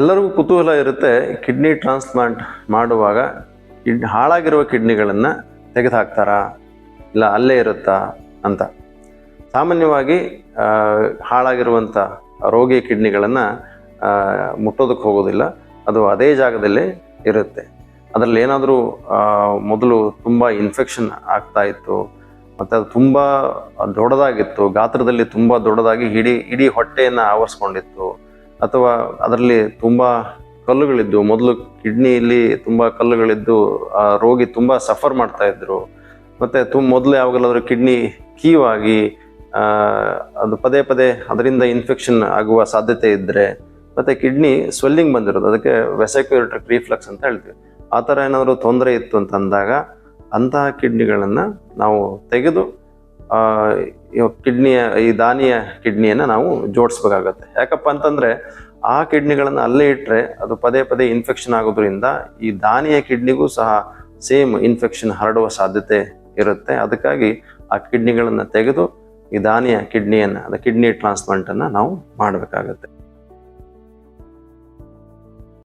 ಎಲ್ಲರಿಗೂ ಕುತೂಹಲ ಇರುತ್ತೆ ಕಿಡ್ನಿ ಟ್ರಾನ್ಸ್ಪ್ಲಾಂಟ್ ಮಾಡುವಾಗ ಕಿಡ್, ಹಾಳಾಗಿರುವ ಕಿಡ್ನಿಗಳನ್ನು ತೆಗೆದುಹಾಕ್ತಾರಾ? ಇಲ್ಲ ಅಲ್ಲೇ ಇರುತ್ತಾ ಅಂತ. ಸಾಮಾನ್ಯವಾಗಿ ಹಾಳಾಗಿರುವಂಥ ರೋಗಿ ಕಿಡ್ನಿಗಳನ್ನು ಮುಟ್ಟೋದಕ್ಕೆ ಹೋಗೋದಿಲ್ಲ. ಅದು ಅದೇ ಜಾಗದಲ್ಲಿ ಇರುತ್ತೆ. ಅದರಲ್ಲಿ ಏನಾದರೂ ಮೊದಲು ತುಂಬ ಇನ್ಫೆಕ್ಷನ್ ಆಗ್ತಾ ಇತ್ತು, ಮತ್ತು ಅದು ತುಂಬ ದೊಡ್ಡದಾಗಿತ್ತು, ಗಾತ್ರದಲ್ಲಿ ತುಂಬ ದೊಡ್ಡದಾಗಿ ಇಡೀ ಇಡೀ ಹೊಟ್ಟೆಯನ್ನು ಆವರಿಸ್ಕೊಂಡಿತ್ತು ಅಥವಾ ಅದರಲ್ಲಿ ತುಂಬ ಕಲ್ಲುಗಳಿದ್ದು ಮೊದಲು ಕಿಡ್ನಿಯಲ್ಲಿ ತುಂಬ ಕಲ್ಲುಗಳಿದ್ದು, ಆ ರೋಗಿ ತುಂಬ ಸಫರ್ ಮಾಡ್ತಾ ಇದ್ರು. ಮತ್ತು ತುಂಬ ಮೊದಲು ಯಾವಾಗಲಾದರೂ ಕಿಡ್ನಿ ಕೀವಾಗಿ ಅದು ಪದೇ ಪದೇ ಅದರಿಂದ ಇನ್ಫೆಕ್ಷನ್ ಆಗುವ ಸಾಧ್ಯತೆ ಇದ್ದರೆ ಮತ್ತು ಕಿಡ್ನಿ ಸ್ವೆಲ್ಲಿಂಗ್ ಬಂದಿರೋದು. ಅದಕ್ಕೆ ವೆಸೆಕ್ಯೂರಿಟ್ರಿಕ್ ರಿಫ್ಲಕ್ಸ್ ಅಂತ ಹೇಳ್ತೀವಿ. ಆ ಥರ ಏನಾದರೂ ತೊಂದರೆ ಇತ್ತು ಅಂತ ಅಂದಾಗ ಅಂತಹ ಕಿಡ್ನಿಗಳನ್ನು ನಾವು ತೆಗೆದು ಕಿಡ್ನಿಯ, ಈ ದಾನಿಯ ಕಿಡ್ನಿಯನ್ನು ನಾವು ಜೋಡಿಸ್ಬೇಕಾಗತ್ತೆ. ಯಾಕಪ್ಪ ಅಂತಂದರೆ ಆ ಕಿಡ್ನಿಗಳನ್ನು ಅಲ್ಲೇ ಇಟ್ಟರೆ ಅದು ಪದೇ ಪದೇ ಇನ್ಫೆಕ್ಷನ್ ಆಗೋದ್ರಿಂದ ಈ ದಾನಿಯ ಕಿಡ್ನಿಗೂ ಸಹ ಸೇಮ್ ಇನ್ಫೆಕ್ಷನ್ ಹರಡುವ ಸಾಧ್ಯತೆ ಇರುತ್ತೆ. ಅದಕ್ಕಾಗಿ ಆ ಕಿಡ್ನಿಗಳನ್ನು ತೆಗೆದು ಈ ದಾನಿಯ ಕಿಡ್ನಿಯನ್ನು, ಅದು ಕಿಡ್ನಿ ಟ್ರಾನ್ಸ್ಪ್ಲಾಂಟನ್ನು ನಾವು ಮಾಡಬೇಕಾಗತ್ತೆ.